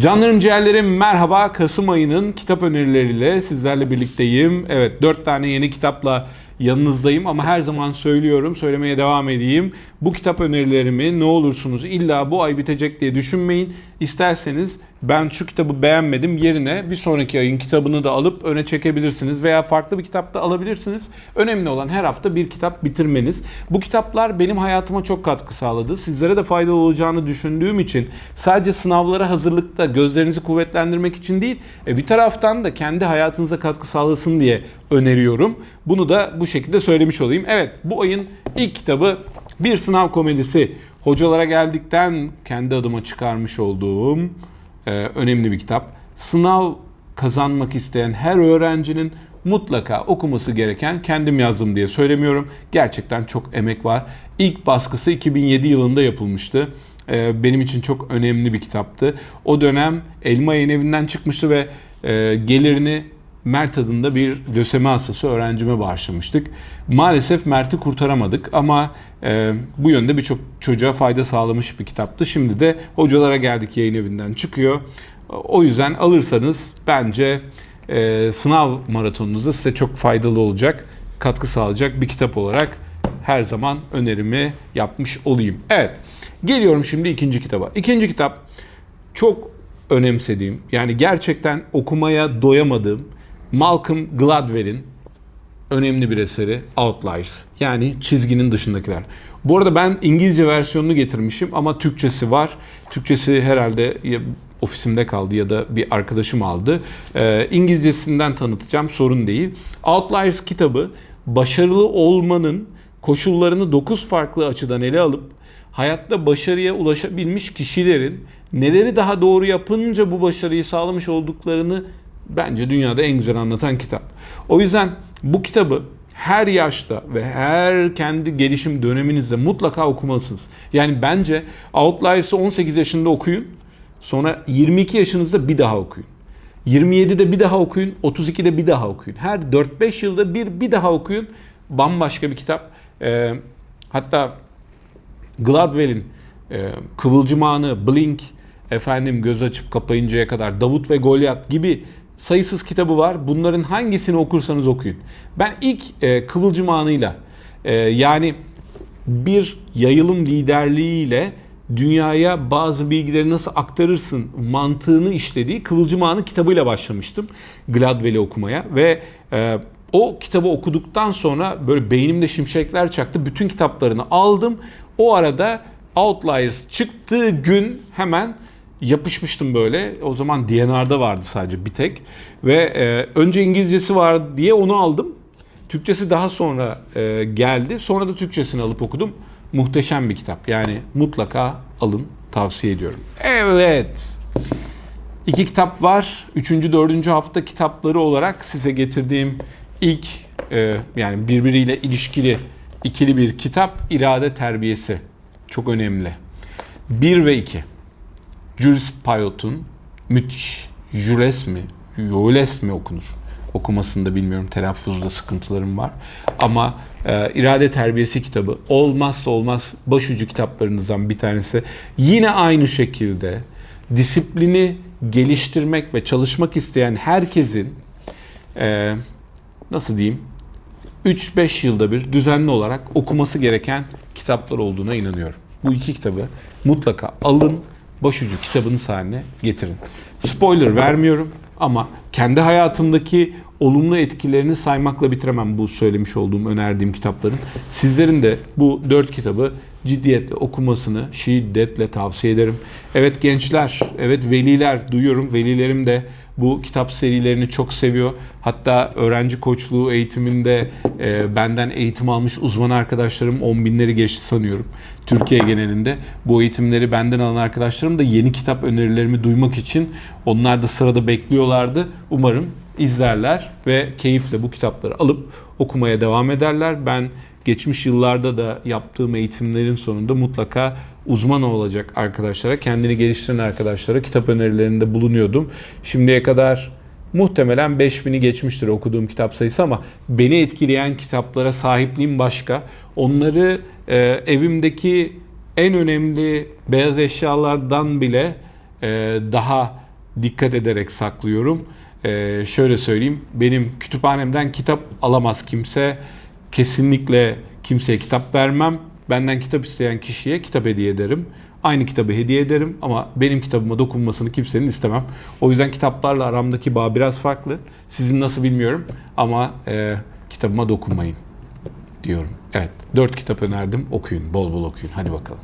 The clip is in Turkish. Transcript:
Canlarım ciğerlerim merhaba. Kasım ayının kitap önerileriyle sizlerle birlikteyim. Evet 4 tane yeni kitapla yanınızdayım ama her zaman söylüyorum, söylemeye devam edeyim. Bu kitap önerilerimi ne olursunuz illa bu ay bitecek diye düşünmeyin. İsterseniz ben şu kitabı beğenmedim yerine bir sonraki ayın kitabını da alıp öne çekebilirsiniz veya farklı bir kitap da alabilirsiniz. Önemli olan her hafta bir kitap bitirmeniz. Bu kitaplar benim hayatıma çok katkı sağladı. Sizlere de faydalı olacağını düşündüğüm için sadece sınavlara hazırlıkta gözlerinizi kuvvetlendirmek için değil, e, bir taraftan da kendi hayatınıza katkı sağlasın diye öneriyorum. Bunu da bu şekilde söylemiş olayım. Evet, bu ayın ilk kitabı bir sınav komedisi. Hocalara geldikten kendi adıma çıkarmış olduğum e, önemli bir kitap. Sınav kazanmak isteyen her öğrencinin mutlaka okuması gereken kendim yazdım diye söylemiyorum. Gerçekten çok emek var. İlk baskısı 2007 yılında yapılmıştı. E, benim için çok önemli bir kitaptı. O dönem Elma Yayın çıkmıştı ve e, gelirini Mert adında bir lösemi hastası öğrencime bağışlamıştık. Maalesef Mert'i kurtaramadık ama e, bu yönde birçok çocuğa fayda sağlamış bir kitaptı. Şimdi de hocalara geldik yayın evinden çıkıyor. O yüzden alırsanız bence e, sınav maratonunuzda size çok faydalı olacak, katkı sağlayacak bir kitap olarak her zaman önerimi yapmış olayım. Evet, geliyorum şimdi ikinci kitaba. İkinci kitap çok önemsediğim, yani gerçekten okumaya doyamadığım Malcolm Gladwell'in önemli bir eseri Outliers. Yani çizginin dışındakiler. Bu arada ben İngilizce versiyonunu getirmişim ama Türkçesi var. Türkçesi herhalde ofisimde kaldı ya da bir arkadaşım aldı. Ee, İngilizcesinden tanıtacağım sorun değil. Outliers kitabı başarılı olmanın koşullarını 9 farklı açıdan ele alıp hayatta başarıya ulaşabilmiş kişilerin neleri daha doğru yapınca bu başarıyı sağlamış olduklarını bence dünyada en güzel anlatan kitap. O yüzden bu kitabı her yaşta ve her kendi gelişim döneminizde mutlaka okumalısınız. Yani bence Outliers'ı 18 yaşında okuyun. Sonra 22 yaşınızda bir daha okuyun. 27'de bir daha okuyun, 32'de bir daha okuyun. Her 4-5 yılda bir bir daha okuyun. Bambaşka bir kitap. Ee, hatta Gladwell'in e, Kıvılcım Anı, Blink, efendim göz açıp kapayıncaya kadar Davut ve Golyat gibi sayısız kitabı var. Bunların hangisini okursanız okuyun. Ben ilk e, Kıvılcım Anı'yla e, yani bir yayılım liderliğiyle dünyaya bazı bilgileri nasıl aktarırsın mantığını işlediği Kıvılcım Anı kitabıyla başlamıştım Gladwell'i okumaya ve e, o kitabı okuduktan sonra böyle beynimde şimşekler çaktı. Bütün kitaplarını aldım. O arada Outliers çıktığı gün hemen yapışmıştım böyle. O zaman DNR'da vardı sadece bir tek. Ve e, önce İngilizcesi var diye onu aldım. Türkçesi daha sonra e, geldi. Sonra da Türkçesini alıp okudum. Muhteşem bir kitap. Yani mutlaka alın. Tavsiye ediyorum. Evet. İki kitap var. Üçüncü, dördüncü hafta kitapları olarak size getirdiğim ilk e, yani birbiriyle ilişkili ikili bir kitap İrade Terbiyesi. Çok önemli. 1 ve 2. Jules Payot'un müthiş Jules mi, Jules mi okunur? Okumasında bilmiyorum, telaffuzda sıkıntılarım var. Ama e, İrade Terbiyesi kitabı olmazsa olmaz başucu kitaplarınızdan bir tanesi. Yine aynı şekilde disiplini geliştirmek ve çalışmak isteyen herkesin e, nasıl diyeyim 3-5 yılda bir düzenli olarak okuması gereken kitaplar olduğuna inanıyorum. Bu iki kitabı mutlaka alın, başucu kitabınız haline getirin. Spoiler vermiyorum ama kendi hayatımdaki olumlu etkilerini saymakla bitiremem bu söylemiş olduğum, önerdiğim kitapların. Sizlerin de bu dört kitabı ciddiyetle okumasını şiddetle tavsiye ederim. Evet gençler, evet veliler duyuyorum. Velilerim de bu kitap serilerini çok seviyor. Hatta öğrenci koçluğu eğitiminde e, benden eğitim almış uzman arkadaşlarım 10 binleri geçti sanıyorum. Türkiye genelinde. Bu eğitimleri benden alan arkadaşlarım da yeni kitap önerilerimi duymak için onlar da sırada bekliyorlardı. Umarım izlerler ve keyifle bu kitapları alıp okumaya devam ederler. Ben geçmiş yıllarda da yaptığım eğitimlerin sonunda mutlaka uzman olacak arkadaşlara, kendini geliştiren arkadaşlara kitap önerilerinde bulunuyordum. Şimdiye kadar muhtemelen 5000'i geçmiştir okuduğum kitap sayısı ama beni etkileyen kitaplara sahipliğim başka. Onları e, evimdeki en önemli beyaz eşyalardan bile e, daha dikkat ederek saklıyorum. Ee, şöyle söyleyeyim, benim kütüphanemden kitap alamaz kimse. Kesinlikle kimseye kitap vermem. Benden kitap isteyen kişiye kitap hediye ederim. Aynı kitabı hediye ederim ama benim kitabıma dokunmasını kimsenin istemem. O yüzden kitaplarla aramdaki bağ biraz farklı. Sizin nasıl bilmiyorum ama e, kitabıma dokunmayın diyorum. Evet, dört kitap önerdim. Okuyun, bol bol okuyun. Hadi bakalım.